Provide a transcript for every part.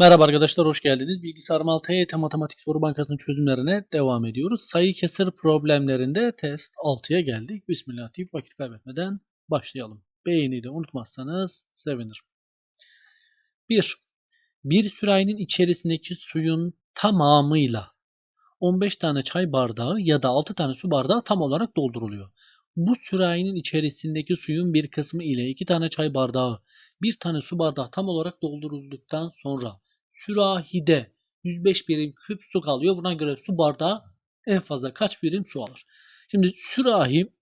Merhaba arkadaşlar, hoş geldiniz. Bilgisayar TYT Matematik Soru Bankası'nın çözümlerine devam ediyoruz. Sayı kesir problemlerinde test 6'ya geldik. Bismillah deyip vakit kaybetmeden başlayalım. Beğeni de unutmazsanız sevinirim. 1. Bir sürahinin içerisindeki suyun tamamıyla 15 tane çay bardağı ya da 6 tane su bardağı tam olarak dolduruluyor. Bu sürahinin içerisindeki suyun bir kısmı ile 2 tane çay bardağı, bir tane su bardağı tam olarak doldurulduktan sonra sürahide 105 birim küp su kalıyor. Buna göre su bardağı en fazla kaç birim su alır? Şimdi sürahi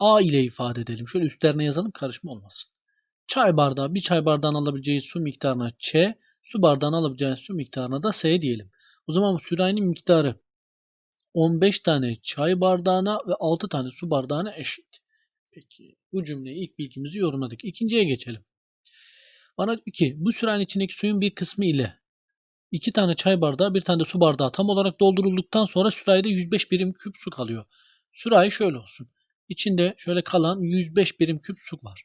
A ile ifade edelim. Şöyle üstlerine yazalım karışma olmasın. Çay bardağı bir çay bardağın alabileceği su miktarına Ç, su bardağın alabileceği su miktarına da S diyelim. O zaman sürahinin miktarı 15 tane çay bardağına ve 6 tane su bardağına eşit. Peki bu cümleyi ilk bilgimizi yorumladık. İkinciye geçelim. Bana diyor ki bu sürahinin içindeki suyun bir kısmı ile 2 tane çay bardağı, bir tane de su bardağı tam olarak doldurulduktan sonra sürahide 105 birim küp su kalıyor. Sürahi şöyle olsun. İçinde şöyle kalan 105 birim küp su var.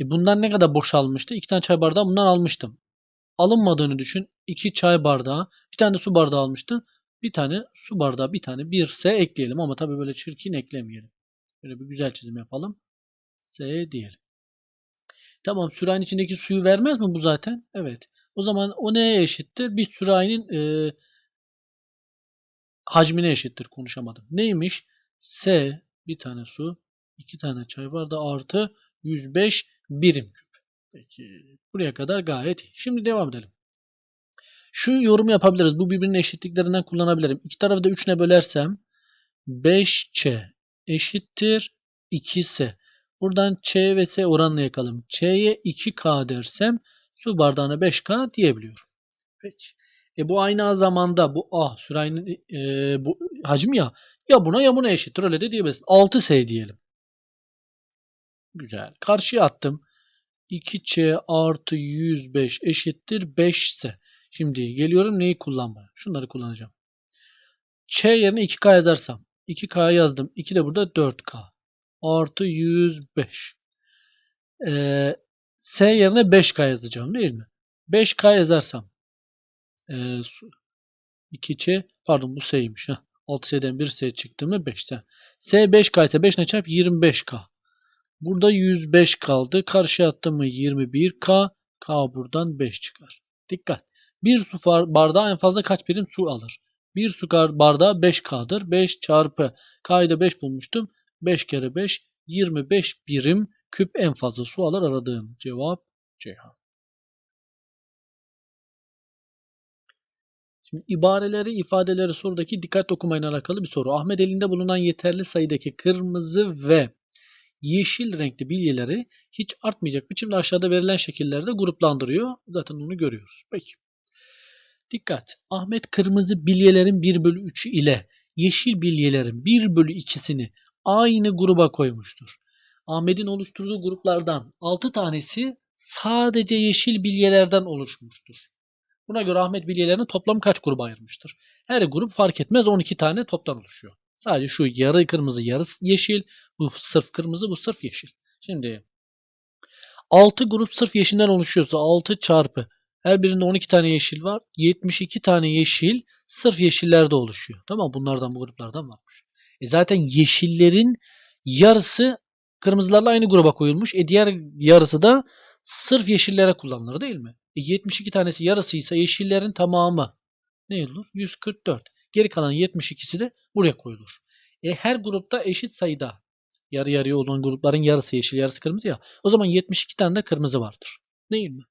E bundan ne kadar boşalmıştı? 2 tane çay bardağı bundan almıştım. Alınmadığını düşün. 2 çay bardağı, bir tane de su bardağı almıştın. Bir tane su bardağı, bir tane 1 S ekleyelim ama tabii böyle çirkin eklemeyelim. Böyle bir güzel çizim yapalım. S diyelim. Tamam sürahinin içindeki suyu vermez mi bu zaten? Evet. O zaman o neye eşittir? Bir sürahinin e, hacmine eşittir. Konuşamadım. Neymiş? S bir tane su, iki tane çay bardağı artı 105 birim küp. Peki buraya kadar gayet iyi. Şimdi devam edelim. Şu yorum yapabiliriz. Bu birbirinin eşitliklerinden kullanabilirim. İki tarafı da 3'üne bölersem 5Ç eşittir 2S. Buradan Ç ve S oranını yakalım. Ç'ye 2K dersem su bardağına 5K diyebiliyorum. Peki. E bu aynı zamanda bu A sürahinin e, bu hacmi ya ya buna ya buna eşittir. Öyle de diyebilirsin. 6S diyelim. Güzel. Karşıya attım. 2C artı 105 eşittir 5S. Şimdi geliyorum neyi kullanmaya? Şunları kullanacağım. Ç yerine 2K yazarsam 2K yazdım. 2 de burada 4K. Artı 105. Ee, S yerine 5K yazacağım değil mi? 5K yazarsam e, 2C pardon bu S'ymiş. 6S'den 1S çıktı mı 5'ten. S 5K ise 5 ne çarp 25K. Burada 105 kaldı. Karşıya attım mı 21K. K buradan 5 çıkar. Dikkat. Bir su bardağı en fazla kaç birim su alır? Bir su bardağı 5K'dır. 5 çarpı K'yı da 5 bulmuştum. 5 kere 5 25 birim küp en fazla su alır aradığım cevap Ceyhan. Şimdi ibareleri, ifadeleri sorudaki dikkat okumayla alakalı bir soru. Ahmet elinde bulunan yeterli sayıdaki kırmızı ve yeşil renkli bilgileri hiç artmayacak biçimde aşağıda verilen şekillerde gruplandırıyor. Zaten onu görüyoruz. Peki. Dikkat! Ahmet kırmızı bilyelerin 1 bölü 3'ü ile yeşil bilyelerin 1 bölü 2'sini aynı gruba koymuştur. Ahmet'in oluşturduğu gruplardan 6 tanesi sadece yeşil bilyelerden oluşmuştur. Buna göre Ahmet bilyelerini toplam kaç gruba ayırmıştır? Her grup fark etmez 12 tane toptan oluşuyor. Sadece şu yarı kırmızı yarı yeşil, bu sırf kırmızı bu sırf yeşil. Şimdi 6 grup sırf yeşilden oluşuyorsa 6 çarpı her birinde 12 tane yeşil var. 72 tane yeşil sırf yeşillerde oluşuyor. Tamam bunlardan bu gruplardan varmış. E zaten yeşillerin yarısı kırmızılarla aynı gruba koyulmuş. E diğer yarısı da sırf yeşillere kullanılır değil mi? E 72 tanesi yarısıysa yeşillerin tamamı ne olur? 144. Geri kalan 72'si de buraya koyulur. E her grupta eşit sayıda yarı yarıya olan grupların yarısı yeşil yarısı kırmızı ya. O zaman 72 tane de kırmızı vardır. Değil mi?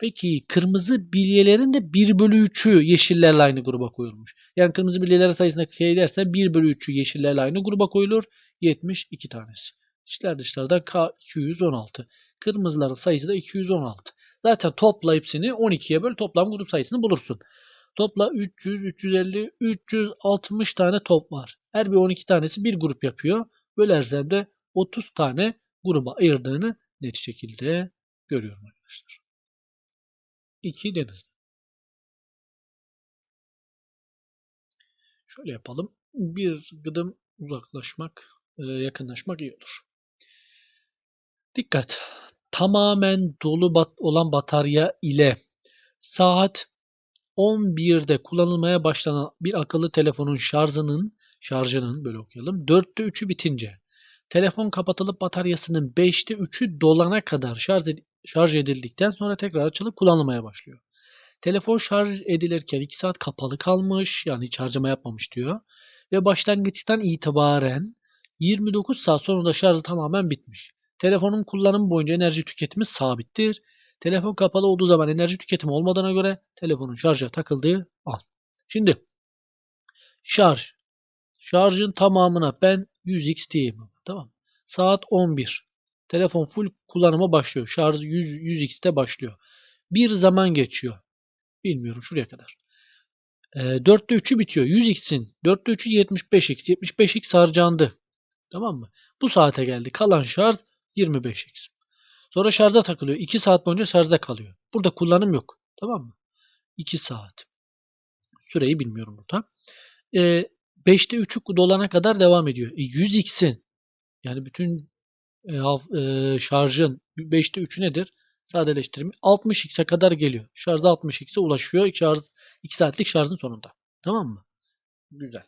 Peki kırmızı bilyelerin de 1 bölü 3'ü yeşillerle aynı gruba koyulmuş. Yani kırmızı bilyelerin sayısına kıyaslarsa 1 bölü 3'ü yeşillerle aynı gruba koyulur. 72 tanesi. İçler dışlardan K 216. Kırmızıların sayısı da 216. Zaten topla hepsini 12'ye böl toplam grup sayısını bulursun. Topla 300, 350, 360 tane top var. Her bir 12 tanesi bir grup yapıyor. Bölersem de 30 tane gruba ayırdığını net şekilde görüyorum arkadaşlar. 2 denizli. Şöyle yapalım. Bir gıdım uzaklaşmak, e, yakınlaşmak iyi olur. Dikkat! Tamamen dolu bat olan batarya ile saat 11'de kullanılmaya başlanan bir akıllı telefonun şarjının şarjının böyle okuyalım 4'te 3'ü bitince telefon kapatılıp bataryasının 5'te 3'ü dolana kadar şarj, ed- şarj edildikten sonra tekrar açılıp kullanılmaya başlıyor. Telefon şarj edilirken 2 saat kapalı kalmış yani hiç harcama yapmamış diyor. Ve başlangıçtan itibaren 29 saat sonunda şarjı tamamen bitmiş. Telefonun kullanımı boyunca enerji tüketimi sabittir. Telefon kapalı olduğu zaman enerji tüketimi olmadığına göre telefonun şarja takıldığı an. Şimdi şarj. Şarjın tamamına ben 100x diyeyim. Tamam. Saat 11. Telefon full kullanıma başlıyor. Şarj 100, 100x'te başlıyor. Bir zaman geçiyor. Bilmiyorum şuraya kadar. E, 4'te 3'ü bitiyor. 100x'in 4'te 3'ü 75x. 75x harcandı. Tamam mı? Bu saate geldi. Kalan şarj 25x. Sonra şarja takılıyor. 2 saat boyunca şarjda kalıyor. Burada kullanım yok. Tamam mı? 2 saat. Süreyi bilmiyorum burada. E, 5'te 3'ü dolana kadar devam ediyor. E, 100x'in yani bütün e, e, şarjın 5'te 3'ü nedir? Sadeleştirme 60x'e kadar geliyor. Şarjda 60x'e ulaşıyor. Şarj 2 saatlik şarjın sonunda. Tamam mı? Güzel.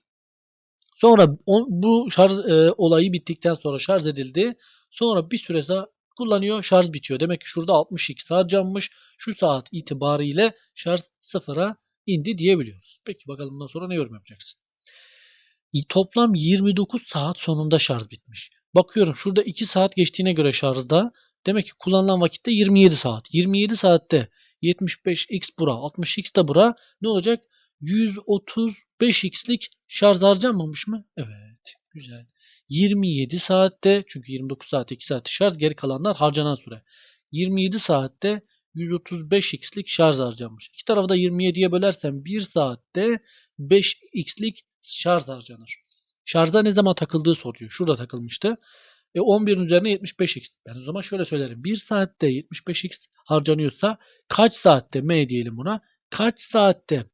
Sonra o- bu şarj e, olayı bittikten sonra şarj edildi. Sonra bir süre kullanıyor. Şarj bitiyor. Demek ki şurada 60x harcanmış. Şu saat itibariyle şarj sıfıra indi diyebiliyoruz. Peki bakalım bundan sonra ne yorum yapacaksın? Toplam 29 saat sonunda şarj bitmiş. Bakıyorum şurada 2 saat geçtiğine göre şarjda demek ki kullanılan vakitte 27 saat. 27 saatte 75x bura 60x de bura ne olacak? 135x'lik şarj harcanmamış mı? Evet. Güzel. 27 saatte çünkü 29 saatte 2 saat şarj geri kalanlar harcanan süre. 27 saatte 135x'lik şarj harcanmış. İki tarafı da 27'ye bölersem 1 saatte 5x'lik şarj harcanır. Şarja ne zaman takıldığı soruyor. Şurada takılmıştı. E 11'in üzerine 75x. Ben o zaman şöyle söylerim. 1 saatte 75x harcanıyorsa kaç saatte M diyelim buna. Kaç saatte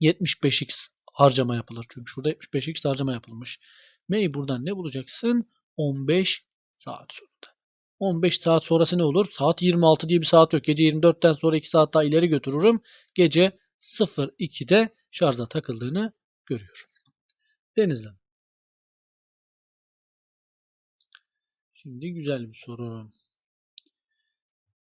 75x harcama yapılır. Çünkü şurada 75x harcama yapılmış. M'yi buradan ne bulacaksın? 15 saat sonunda. 15 saat sonrası ne olur? Saat 26 diye bir saat yok. Gece 24'ten sonra 2 saat daha ileri götürürüm. Gece 02'de şarja takıldığını görüyorum. Denizlem. Şimdi güzel bir soru.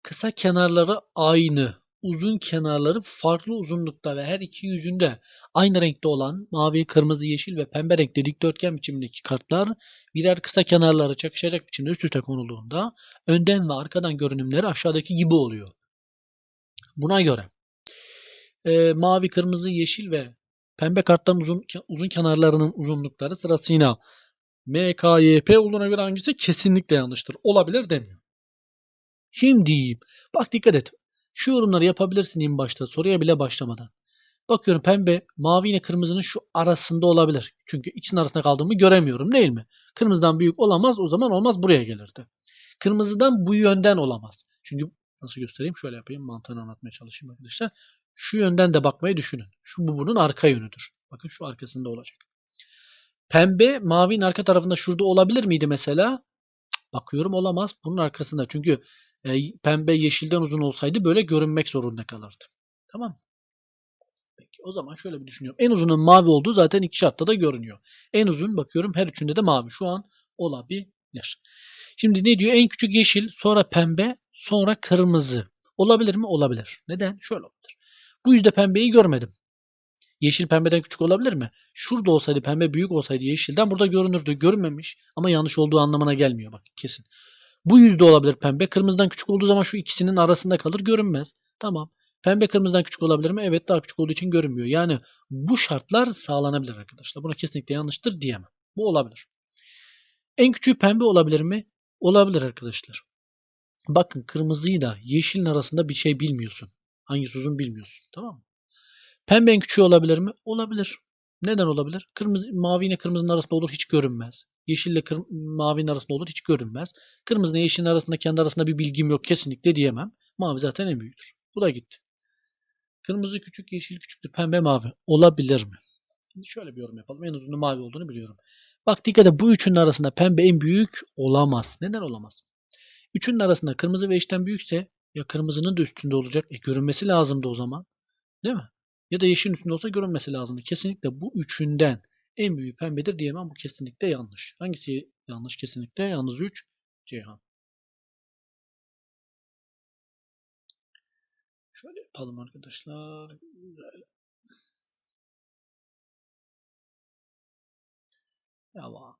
Kısa kenarları aynı, uzun kenarları farklı uzunlukta ve her iki yüzünde aynı renkte olan mavi, kırmızı, yeşil ve pembe renkli dikdörtgen biçimindeki kartlar birer kısa kenarları çakışacak biçimde üst üste konulduğunda önden ve arkadan görünümleri aşağıdaki gibi oluyor. Buna göre e, mavi, kırmızı, yeşil ve pembe kartların uzun, uzun kenarlarının uzunlukları sırasıyla MKYP olduğuna göre hangisi kesinlikle yanlıştır. Olabilir demiyor. Şimdi bak dikkat et. Şu yorumları yapabilirsin en başta soruya bile başlamadan. Bakıyorum pembe mavi ile kırmızının şu arasında olabilir. Çünkü ikisinin arasında kaldığımı göremiyorum değil mi? Kırmızıdan büyük olamaz o zaman olmaz buraya gelirdi. Kırmızıdan bu yönden olamaz. Çünkü nasıl göstereyim şöyle yapayım mantığını anlatmaya çalışayım arkadaşlar. Şu yönden de bakmayı düşünün. Şu bu bunun arka yönüdür. Bakın şu arkasında olacak. Pembe mavinin arka tarafında şurada olabilir miydi mesela? Bakıyorum olamaz. Bunun arkasında. Çünkü e, pembe yeşilden uzun olsaydı böyle görünmek zorunda kalırdı. Tamam? Peki o zaman şöyle bir düşünüyorum. En uzunun mavi olduğu zaten iki şartta da görünüyor. En uzun bakıyorum her üçünde de mavi. Şu an olabilir. Şimdi ne diyor? En küçük yeşil, sonra pembe, sonra kırmızı. Olabilir mi? Olabilir. Neden? Şöyle olabilir. Bu yüzde pembeyi görmedim. Yeşil pembeden küçük olabilir mi? Şurada olsaydı pembe büyük olsaydı yeşilden burada görünürdü. Görünmemiş ama yanlış olduğu anlamına gelmiyor bak kesin. Bu yüzde olabilir pembe. Kırmızıdan küçük olduğu zaman şu ikisinin arasında kalır görünmez. Tamam. Pembe kırmızıdan küçük olabilir mi? Evet daha küçük olduğu için görünmüyor. Yani bu şartlar sağlanabilir arkadaşlar. Buna kesinlikle yanlıştır diyemem. Bu olabilir. En küçüğü pembe olabilir mi? Olabilir arkadaşlar. Bakın kırmızıyla yeşilin arasında bir şey bilmiyorsun. Hangisi uzun bilmiyorsun. Tamam mı? Pembe en küçüğü olabilir mi? Olabilir. Neden olabilir? Kırmızı, mavi ile kırmızının arasında olur hiç görünmez. Yeşille kır- mavinin arasında olur hiç görünmez. Kırmızı ile yeşilin arasında kendi arasında bir bilgim yok kesinlikle diyemem. Mavi zaten en büyüktür. Bu da gitti. Kırmızı küçük, yeşil küçüktür, pembe mavi. Olabilir mi? Şimdi şöyle bir yorum yapalım. En uzunun mavi olduğunu biliyorum. Bak dikkat et bu üçünün arasında pembe en büyük olamaz. Neden olamaz? Üçünün arasında kırmızı ve yeşilden büyükse ya kırmızının da üstünde olacak. E görünmesi lazımdı o zaman. Değil mi? Ya da yeşilin üstünde olsa görünmesi lazımdı. Kesinlikle bu üçünden en büyüğü pembedir diyemem. Bu kesinlikle yanlış. Hangisi yanlış kesinlikle? Yalnız 3 Ceyhan. Şöyle yapalım arkadaşlar. Güzel. Devam.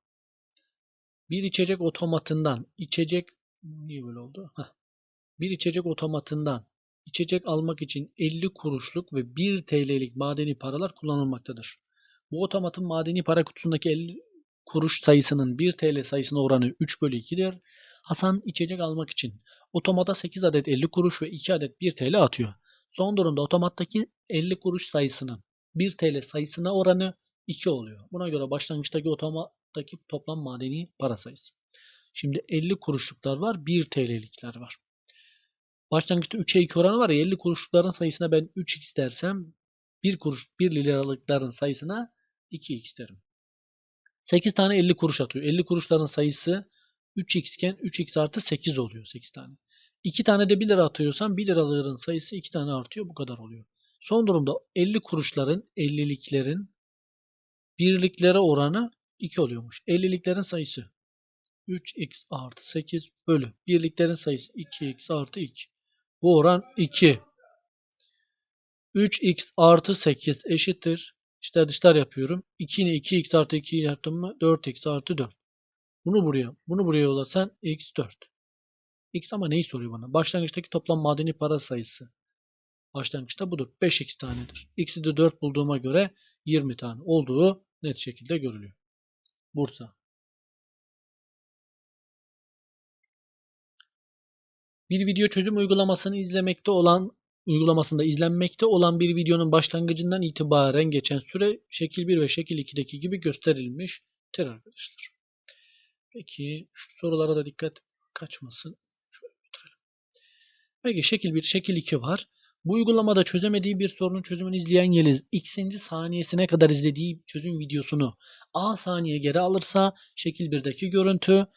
Bir içecek otomatından içecek niye böyle oldu? Heh. Bir içecek otomatından içecek almak için 50 kuruşluk ve 1 TL'lik madeni paralar kullanılmaktadır. Bu otomatın madeni para kutusundaki 50 kuruş sayısının 1 TL sayısına oranı 3 bölü 2'dir. Hasan içecek almak için otomata 8 adet 50 kuruş ve 2 adet 1 TL atıyor. Son durumda otomattaki 50 kuruş sayısının 1 TL sayısına oranı 2 oluyor. Buna göre başlangıçtaki otomattaki toplam madeni para sayısı. Şimdi 50 kuruşluklar var, 1 TL'likler var. Başlangıçta 3'e 2 oranı var ya 50 kuruşlukların sayısına ben 3x dersem 1 kuruş 1 liralıkların sayısına 2x derim. 8 tane 50 kuruş atıyor. 50 kuruşların sayısı 3x iken 3x artı 8 oluyor 8 tane. 2 tane de 1 lira atıyorsan 1 liraların sayısı 2 tane artıyor. Bu kadar oluyor. Son durumda 50 kuruşların 50'liklerin birliklere oranı 2 oluyormuş. 50'liklerin sayısı 3x artı 8 bölü birliklerin sayısı 2x artı 2. Bu oran 2. 3x artı 8 eşittir. İşler dışlar yapıyorum. 2'ni 2x artı 2 yaptım mı 4x artı 4. Bunu buraya, bunu buraya yollasan x 4. X ama neyi soruyor bana? Başlangıçtaki toplam madeni para sayısı. Başlangıçta budur. 5x tanedir. X'i de 4 bulduğuma göre 20 tane olduğu net şekilde görülüyor. Bursa. Bir video çözüm uygulamasını izlemekte olan uygulamasında izlenmekte olan bir videonun başlangıcından itibaren geçen süre şekil 1 ve şekil 2'deki gibi gösterilmiştir arkadaşlar. Peki şu sorulara da dikkat kaçmasın. Şöyle bitirelim. Peki şekil 1, şekil 2 var. Bu uygulamada çözemediği bir sorunun çözümünü izleyen Yeliz x'inci saniyesine kadar izlediği çözüm videosunu a saniye geri alırsa şekil 1'deki görüntü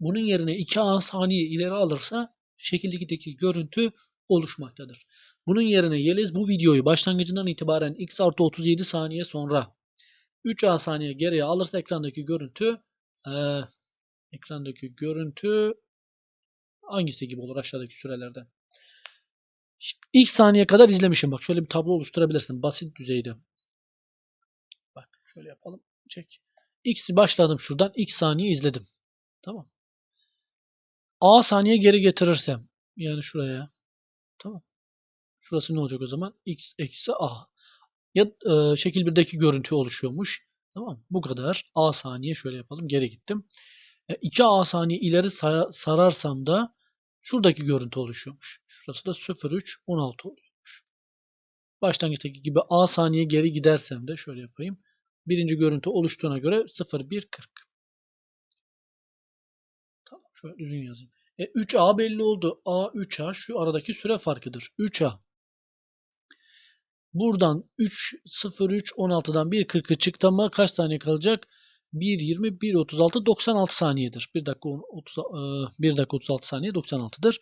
bunun yerine 2a saniye ileri alırsa şekil 2'deki görüntü oluşmaktadır. Bunun yerine Yeliz bu videoyu başlangıcından itibaren x artı 37 saniye sonra 3a saniye geriye alırsa ekrandaki görüntü ee, ekrandaki görüntü hangisi gibi olur aşağıdaki sürelerden? İlk saniye kadar izlemişim. Bak şöyle bir tablo oluşturabilirsin. Basit düzeyde. Bak şöyle yapalım. Çek. X başladım şuradan. X saniye izledim. Tamam. A saniye geri getirirsem. Yani şuraya. Tamam. Şurası ne olacak o zaman? X eksi A. Ya e, şekil 1'deki görüntü oluşuyormuş. Tamam. Bu kadar. A saniye şöyle yapalım. Geri gittim. E, 2 A saniye ileri sararsam da şuradaki görüntü oluşuyormuş. Şurası da 0,3, 16 oluyormuş. Başlangıçtaki gibi A saniye geri gidersem de şöyle yapayım. Birinci görüntü oluştuğuna göre 0,1, 40. Şöyle düzgün yazayım. E 3A belli oldu. A 3A şu aradaki süre farkıdır. 3A. Buradan 3 0 3 16'dan 1 40'ı çıktı ama kaç saniye kalacak? 1 20 1 36 96 saniyedir. 1 dakika 30 1 dakika 36 saniye 96'dır.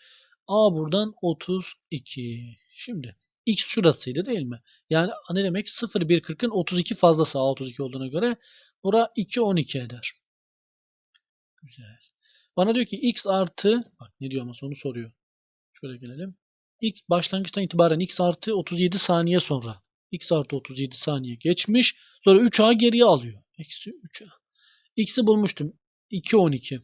A buradan 32. Şimdi x şurasıydı değil mi? Yani ne demek? 0 1 40'ın 32 fazlası A 32 olduğuna göre bura 2 12 eder. Güzel. Bana diyor ki x artı bak ne diyor ama onu soruyor. Şöyle gelelim. X başlangıçtan itibaren x artı 37 saniye sonra x artı 37 saniye geçmiş. Sonra 3a geriye alıyor. Eksi 3a. x'i bulmuştum. 2 12.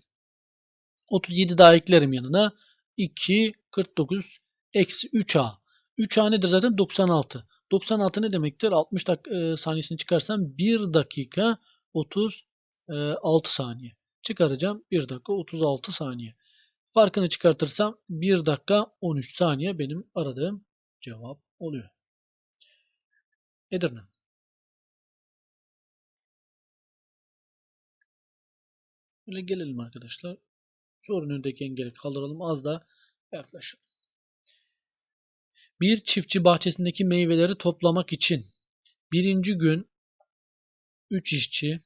37 daha eklerim yanına. 2 49 eksi 3a. 3a nedir zaten? 96. 96 ne demektir? 60 dak e, saniyesini çıkarsam 1 dakika 36 saniye. Çıkaracağım 1 dakika 36 saniye. Farkını çıkartırsam 1 dakika 13 saniye benim aradığım cevap oluyor. Edirne. Böyle gelelim arkadaşlar. Sorun önündeki engeli kaldıralım. Az da yaklaşalım. Bir çiftçi bahçesindeki meyveleri toplamak için birinci gün 3 işçi,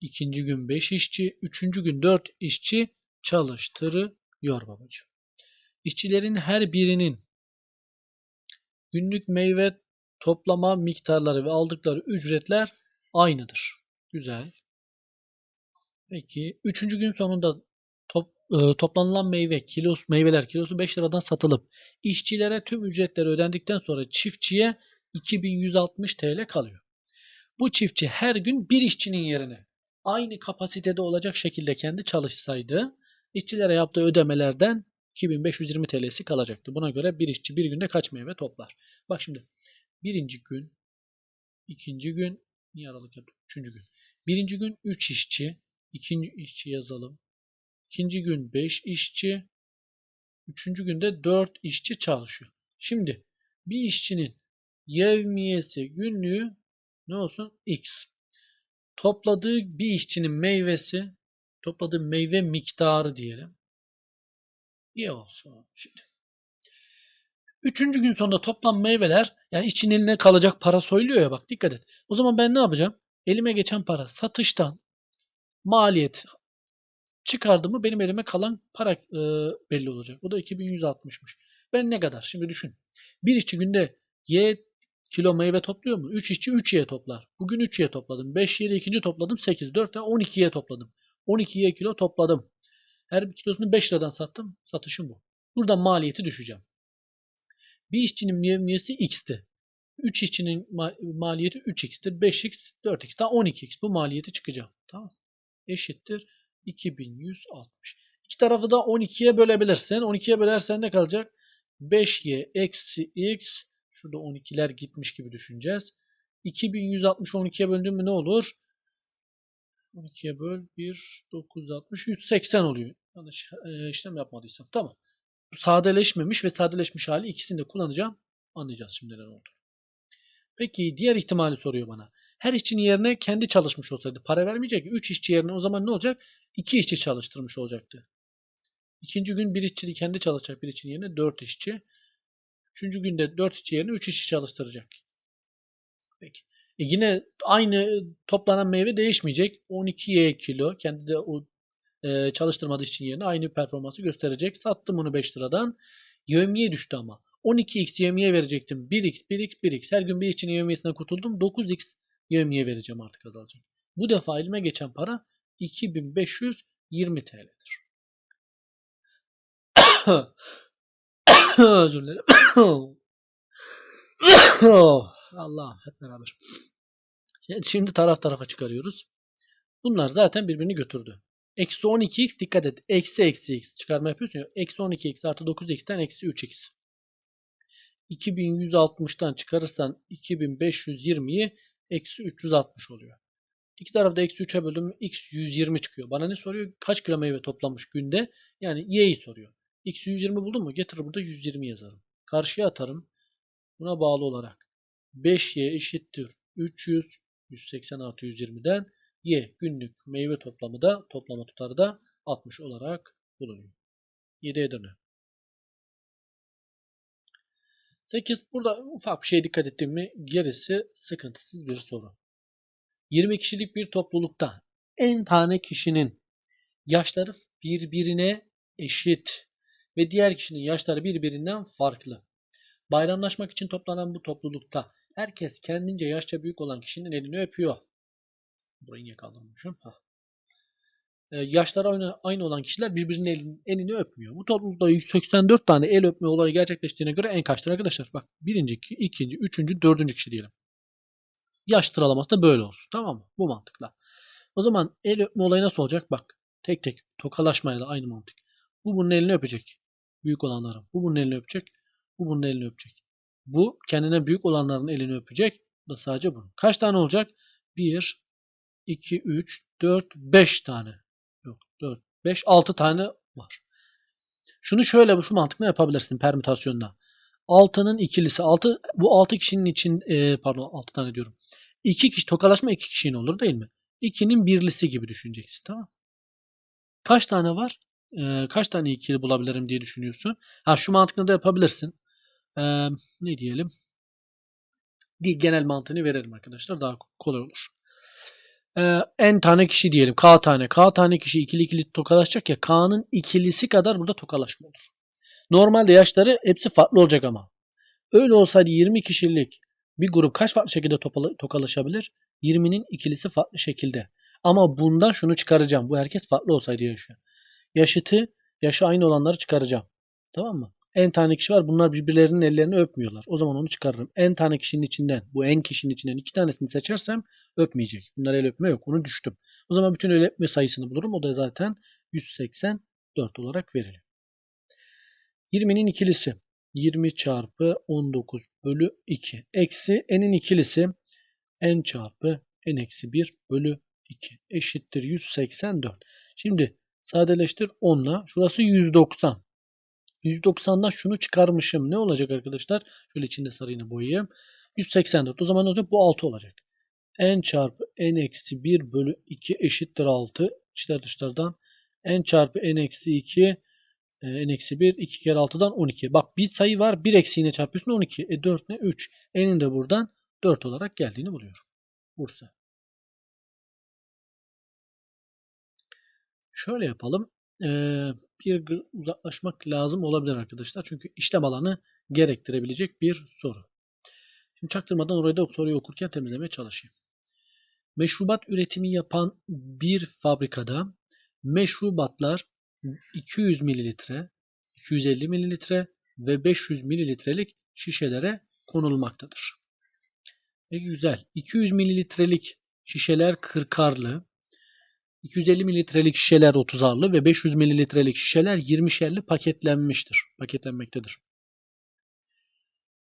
ikinci gün 5 işçi, üçüncü gün 4 işçi çalıştırıyor babacığım. İşçilerin her birinin günlük meyve toplama miktarları ve aldıkları ücretler aynıdır. Güzel. Peki üçüncü gün sonunda top, e, toplanılan meyve kilosu meyveler kilosu 5 liradan satılıp işçilere tüm ücretleri ödendikten sonra çiftçiye 2160 TL kalıyor. Bu çiftçi her gün bir işçinin yerine aynı kapasitede olacak şekilde kendi çalışsaydı işçilere yaptığı ödemelerden 2520 TL'si kalacaktı. Buna göre bir işçi bir günde kaç meyve toplar? Bak şimdi birinci gün, ikinci gün, niye aralık yaptık? Üçüncü gün. Birinci gün 3 işçi, ikinci işçi yazalım. İkinci gün 5 işçi, üçüncü günde 4 işçi çalışıyor. Şimdi bir işçinin yevmiyesi günlüğü ne olsun? X. Topladığı bir işçinin meyvesi, topladığı meyve miktarı diyelim. Y olsun. Şimdi. Üçüncü gün sonunda toplam meyveler yani işçinin eline kalacak para soyuluyor ya bak dikkat et. O zaman ben ne yapacağım? Elime geçen para satıştan maliyet çıkardı mı benim elime kalan para e, belli olacak. O da 2160'mış. Ben ne kadar? Şimdi düşün. Bir işçi günde Y kilo meyve topluyor mu? 3 işçi 3 Y toplar. Bugün 3 Y topladım. 5 Y'de ikinci topladım. 8, 4 tane 12 Y topladım. 12 Y kilo topladım. Her bir kilosunu 5 liradan sattım. Satışım bu. Buradan maliyeti düşeceğim. Bir işçinin yevmiyesi X'ti. 3 işçinin ma- maliyeti 3X'tir. 5X, 4X daha 12X. Bu maliyeti çıkacağım. Tamam. Eşittir 2160. İki tarafı da 12'ye bölebilirsin. 12'ye bölersen ne kalacak? 5y eksi x. Şurada 12'ler gitmiş gibi düşüneceğiz. 2160 12'ye böldüğüm mü ne olur? 12'ye böl 1, 960, 180 oluyor. Yanlış e, işlem yapmadıysam. Tamam. Bu sadeleşmemiş ve sadeleşmiş hali ikisini de kullanacağım. Anlayacağız şimdi neler oldu. Peki diğer ihtimali soruyor bana. Her işçinin yerine kendi çalışmış olsaydı para vermeyecek. 3 işçi yerine o zaman ne olacak? 2 işçi çalıştırmış olacaktı. İkinci gün bir işçi kendi çalışacak bir işçinin yerine 4 işçi. Üçüncü günde 4 işçi yerine 3 işçi çalıştıracak. Peki. E yine aynı toplanan meyve değişmeyecek. 12 kilo. Kendi de o e, çalıştırmadığı için yerine aynı performansı gösterecek. Sattım onu 5 liradan. Yevmiye düştü ama. 12x yevmiye verecektim. 1x, 1x, 1x. Her gün bir işçinin yevmiyesinden kurtuldum. 9x yevmiye vereceğim artık azalacak. Bu defa elime geçen para 2520 TL'dir. Özür dilerim. Allah hep beraber. Şimdi taraf tarafa çıkarıyoruz. Bunlar zaten birbirini götürdü. Eksi 12x dikkat et. Eksi eksi x çıkarma yapıyorsun ya. Eksi 12x artı 9x'ten eksi 3x. 2160'tan çıkarırsan 2520'yi eksi 360 oluyor. İki tarafta eksi 3'e bölüm x 120 çıkıyor. Bana ne soruyor? Kaç kilo meyve toplamış günde? Yani y'yi soruyor. X 120 buldum mu? Getir burada 120 yazarım. Karşıya atarım. Buna bağlı olarak 5y eşittir 300 180 artı 120'den y günlük meyve toplamı da toplama tutarı da 60 olarak bulunuyor. 7 Edirne. 8. Burada ufak bir şey dikkat ettim mi gerisi sıkıntısız bir soru. 20 kişilik bir toplulukta en tane kişinin yaşları birbirine eşit ve diğer kişinin yaşları birbirinden farklı. Bayramlaşmak için toplanan bu toplulukta herkes kendince yaşça büyük olan kişinin elini öpüyor. Burayı niye kaldırmışım? Hah. Ee, yaşları aynı olan kişiler birbirinin elini, elini öpmüyor. Bu toplulukta 184 tane el öpme olayı gerçekleştiğine göre en kaçtır arkadaşlar? Bak birinci, ikinci, üçüncü, dördüncü kişi diyelim. Yaş sıralaması da böyle olsun. Tamam mı? Bu mantıkla. O zaman el öpme olayı nasıl olacak? Bak tek tek tokalaşmayla aynı mantık. Bu bunun elini öpecek. Büyük olanların. Bu bunun elini öpecek. Bu bunun elini öpecek. Bu kendine büyük olanların elini öpecek. Bu da sadece bunun. Kaç tane olacak? 1, 2, 3, 4, 5 tane. Yok 4, 5, 6 tane var. Şunu şöyle şu mantıkla yapabilirsin permütasyonda. 6'nın ikilisi 6 bu 6 kişinin için e, pardon 6 tane diyorum. 2 kişi tokalaşma 2 kişinin olur değil mi? 2'nin birlisi gibi düşüneceksin tamam? Kaç tane var? E, kaç tane ikili bulabilirim diye düşünüyorsun. Ha şu mantıkla da yapabilirsin. E, ne diyelim? Genel mantığını verelim arkadaşlar daha kolay olur. Ee, en tane kişi diyelim. K tane. K tane kişi ikili ikili tokalaşacak ya. K'nın ikilisi kadar burada tokalaşma olur. Normalde yaşları hepsi farklı olacak ama. Öyle olsaydı 20 kişilik bir grup kaç farklı şekilde tokalaşabilir? 20'nin ikilisi farklı şekilde. Ama bundan şunu çıkaracağım. Bu herkes farklı olsaydı yaşı. Yaşıtı, yaşı aynı olanları çıkaracağım. Tamam mı? En tane kişi var. Bunlar birbirlerinin ellerini öpmüyorlar. O zaman onu çıkarırım. En tane kişinin içinden, bu en kişinin içinden iki tanesini seçersem öpmeyecek. Bunlar el öpme yok. Onu düştüm. O zaman bütün el öpme sayısını bulurum. O da zaten 184 olarak verilir. 20'nin ikilisi. 20 çarpı 19 bölü 2. Eksi n'in ikilisi. n çarpı n eksi 1 bölü 2 eşittir 184. Şimdi sadeleştir 10'la. Şurası 190. 190'dan şunu çıkarmışım. Ne olacak arkadaşlar? Şöyle içinde sarıyla boyayayım. 184. O zaman ne olacak? Bu 6 olacak. n çarpı n eksi 1 bölü 2 eşittir 6. İçler dışlardan n çarpı n eksi 2 e, n eksi 1 2 kere 6'dan 12. Bak bir sayı var. 1 eksiğine çarpıyorsun 12. E 4 ne? 3. n'in de buradan 4 olarak geldiğini buluyorum. Bursa. Şöyle yapalım. Ee, bir uzaklaşmak lazım olabilir arkadaşlar. Çünkü işlem alanı gerektirebilecek bir soru. Şimdi çaktırmadan orayı da soruyu okurken temizlemeye çalışayım. Meşrubat üretimi yapan bir fabrikada meşrubatlar 200 mililitre, 250 mililitre ve 500 mililitrelik şişelere konulmaktadır. E güzel. 200 mililitrelik şişeler 40'arlı, 250 mililitrelik şişeler 30'arlı ve 500 mililitrelik şişeler 20'şerli paketlenmiştir. Paketlenmektedir.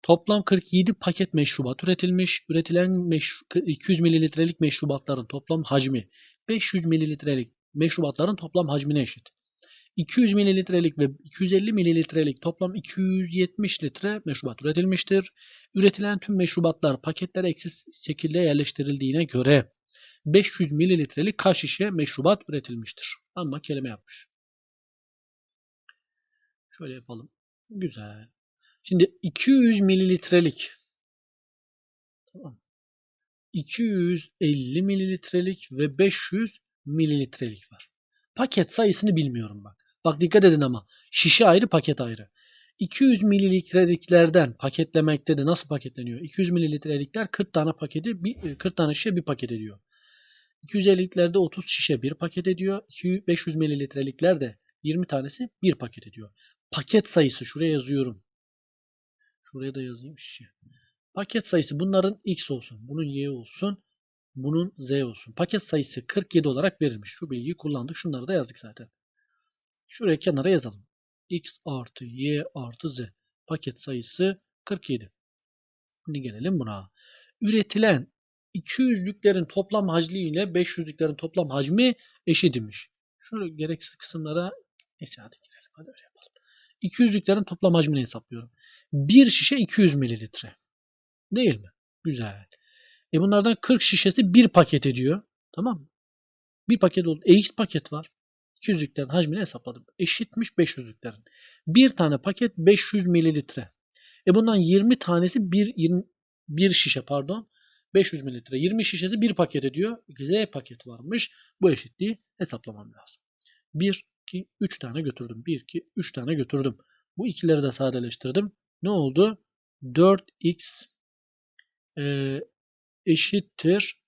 Toplam 47 paket meşrubat üretilmiş. Üretilen meş- 200 mililitrelik meşrubatların toplam hacmi 500 mililitrelik meşrubatların toplam hacmine eşit. 200 mililitrelik ve 250 mililitrelik toplam 270 litre meşrubat üretilmiştir. Üretilen tüm meşrubatlar paketlere eksiz şekilde yerleştirildiğine göre 500 mililitrelik kaç şişe meşrubat üretilmiştir. Ama kelime yapmış. Şöyle yapalım. Güzel. Şimdi 200 mililitrelik tamam. 250 mililitrelik ve 500 mililitrelik var. Paket sayısını bilmiyorum bak. Bak dikkat edin ama. Şişe ayrı, paket ayrı. 200 mililitreliklerden paketlemekte de nasıl paketleniyor? 200 mililitrelikler 40 tane paketi, bir- 40 tane şişe bir paket ediyor. 250'liklerde 30 şişe bir paket ediyor. 200 500 mililitrelikler de 20 tanesi bir paket ediyor. Paket sayısı şuraya yazıyorum. Şuraya da yazayım şişe. Paket sayısı bunların x olsun. Bunun y olsun. Bunun z olsun. Paket sayısı 47 olarak verilmiş. Şu bilgiyi kullandık. Şunları da yazdık zaten. Şuraya kenara yazalım. x artı y artı z. Paket sayısı 47. Şimdi gelelim buna. Üretilen 200'lüklerin toplam hacmi ile 500'lüklerin toplam hacmi eşit imiş. Şu gereksiz kısımlara neyse hadi girelim. Hadi öyle yapalım. 200'lüklerin toplam hacmini hesaplıyorum. Bir şişe 200 mililitre. Değil mi? Güzel. E bunlardan 40 şişesi bir paket ediyor. Tamam mı? Bir paket oldu. E X paket var. 200'lüklerin hacmini hesapladım. Eşitmiş 500'lüklerin. Bir tane paket 500 mililitre. E bundan 20 tanesi bir, 20, bir şişe pardon. 500 mililitre. 20 şişesi bir paket ediyor. Z paket varmış. Bu eşitliği hesaplamam lazım. 1, 2, 3 tane götürdüm. 1, 2, 3 tane götürdüm. Bu ikileri de sadeleştirdim. Ne oldu? 4x e, eşittir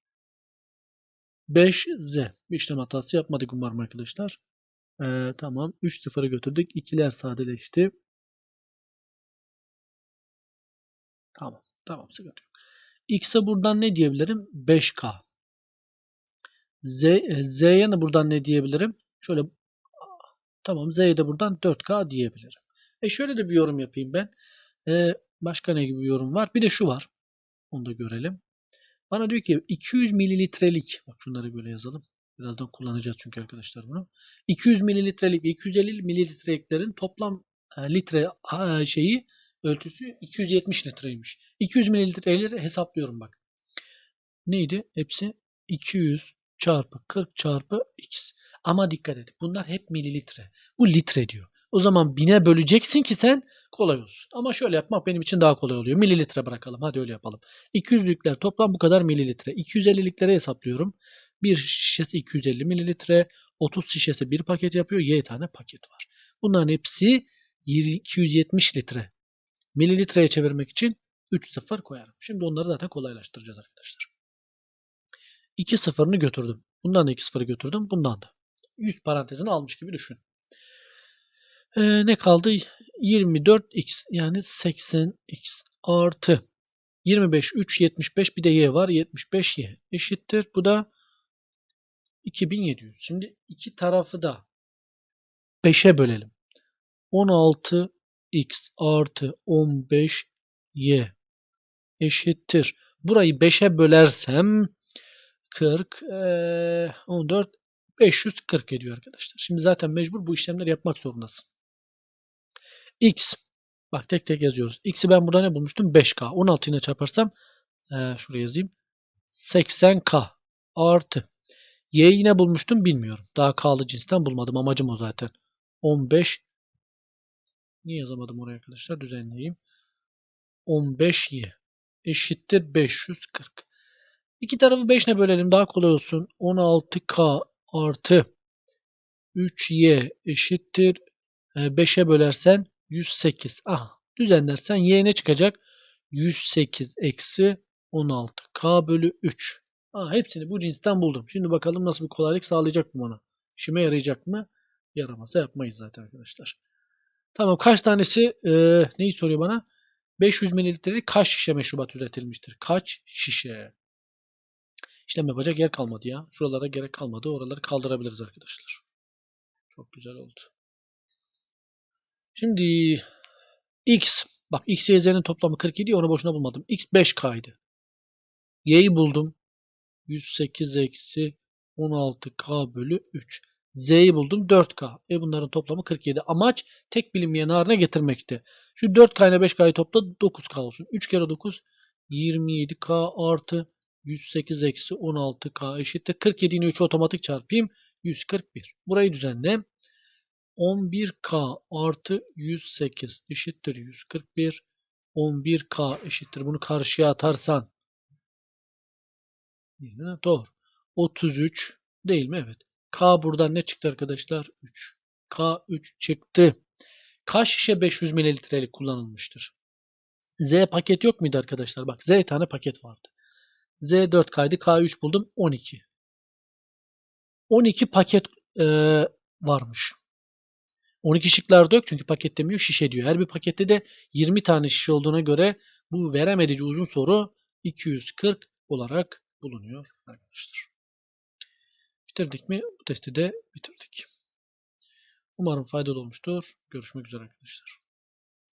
5z. Bir işlem hatası yapmadık umarım arkadaşlar. E, tamam. 3 sıfırı götürdük. İkiler sadeleşti. Tamam. Tamam. Sıkıntı. X'e buradan ne diyebilirim? 5K. Z, e, Z'ye de buradan ne diyebilirim? Şöyle tamam Z'ye de buradan 4K diyebilirim. E şöyle de bir yorum yapayım ben. E, başka ne gibi bir yorum var? Bir de şu var. Onu da görelim. Bana diyor ki 200 mililitrelik bak şunları böyle yazalım. Birazdan kullanacağız çünkü arkadaşlar bunu. 200 mililitrelik ve 250 mililitreliklerin toplam e, litre e, şeyi ölçüsü 270 litreymiş. 200 mililitreleri hesaplıyorum bak. Neydi? Hepsi 200 çarpı 40 çarpı x. Ama dikkat et. Bunlar hep mililitre. Bu litre diyor. O zaman bine böleceksin ki sen kolay olsun. Ama şöyle yapmak benim için daha kolay oluyor. Mililitre bırakalım. Hadi öyle yapalım. 200'lükler toplam bu kadar mililitre. 250'likleri hesaplıyorum. Bir şişesi 250 mililitre. 30 şişesi bir paket yapıyor. Y tane paket var. Bunların hepsi 270 litre. Mililitreye çevirmek için 3 sıfır koyarım. Şimdi onları zaten kolaylaştıracağız arkadaşlar. 2 sıfırını götürdüm. Bundan da 2 sıfırı götürdüm. Bundan da. 100 parantezini almış gibi düşün. Ee, ne kaldı? 24x yani 80x artı 25 3 75 bir de y var. 75y eşittir. Bu da 2700. Şimdi iki tarafı da 5'e bölelim. 16x artı 15y eşittir. Burayı 5'e bölersem 40, eee, 14, 540 ediyor arkadaşlar. Şimdi zaten mecbur bu işlemleri yapmak zorundasın. x, bak tek tek yazıyoruz. x'i ben burada ne bulmuştum? 5k. 16 ile çarparsam, eee, şuraya yazayım. 80k artı. y'yi yine bulmuştum bilmiyorum. Daha k'lı cinsten bulmadım. Amacım o zaten. 15 Niye yazamadım oraya arkadaşlar? Düzenleyeyim. 15y eşittir 540. İki tarafı 5 ne bölelim daha kolay olsun. 16k artı 3y eşittir 5'e bölersen 108. Aha düzenlersen y ne çıkacak? 108 eksi 16k bölü 3. Aha, hepsini bu cinsten buldum. Şimdi bakalım nasıl bir kolaylık sağlayacak mı bana? İşime yarayacak mı? Yaramazsa yapmayız zaten arkadaşlar. Tamam kaç tanesi e, neyi soruyor bana? 500 mililitrelik kaç şişe meşrubat üretilmiştir? Kaç şişe? İşlem yapacak yer kalmadı ya. Şuralara gerek kalmadı. Oraları kaldırabiliriz arkadaşlar. Çok güzel oldu. Şimdi x bak x y z'nin toplamı 47 onu boşuna bulmadım. x 5k'ydı. y'yi buldum. 108 eksi 16k bölü 3. Z'yi buldum 4K. E bunların toplamı 47. Amaç tek bilinmeyen haline getirmekti. Şu 4K ile 5K'yı topla 9K olsun. 3 kere 9 27K artı 108 eksi 16K eşittir. 47 ile 3'ü otomatik çarpayım. 141. Burayı düzenle. 11K artı 108 eşittir 141. 11K eşittir. Bunu karşıya atarsan. Doğru. 33 değil mi? Evet. K buradan ne çıktı arkadaşlar? 3. K 3 çıktı. Kaç şişe 500 mililitrelik kullanılmıştır? Z paket yok muydu arkadaşlar? Bak Z tane paket vardı. Z 4 kaydı. K 3 buldum. 12. 12 paket e, varmış. 12 şıklar yok çünkü paket demiyor şişe diyor. Her bir pakette de 20 tane şişe olduğuna göre bu veremedici uzun soru 240 olarak bulunuyor arkadaşlar. Bitirdik mi? Bu testi de bitirdik. Umarım faydalı olmuştur. Görüşmek üzere arkadaşlar.